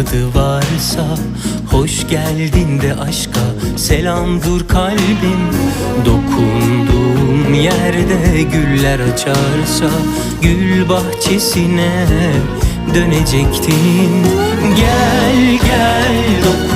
adı varsa Hoş geldin de aşka selam dur kalbim. Dokunduğum yerde güller açarsa Gül bahçesine dönecektin Gel gel dokun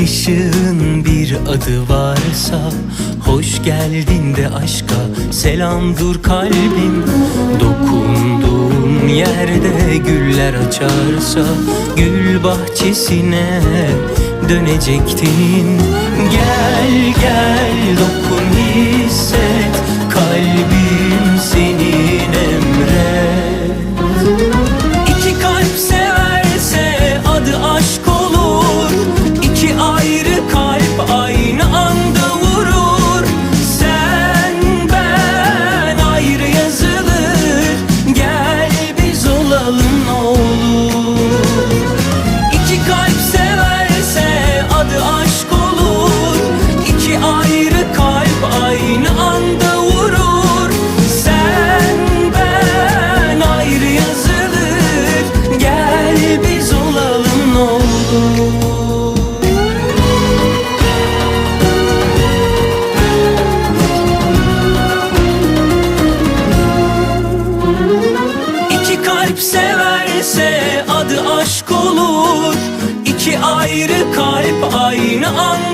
bakışın bir adı varsa Hoş geldin de aşka. Selam dur kalbim Dokunduğum yerde güller açarsa Gül bahçesine dönecektin. Gel gel dokun hisset İki ayrı kalp aynı anda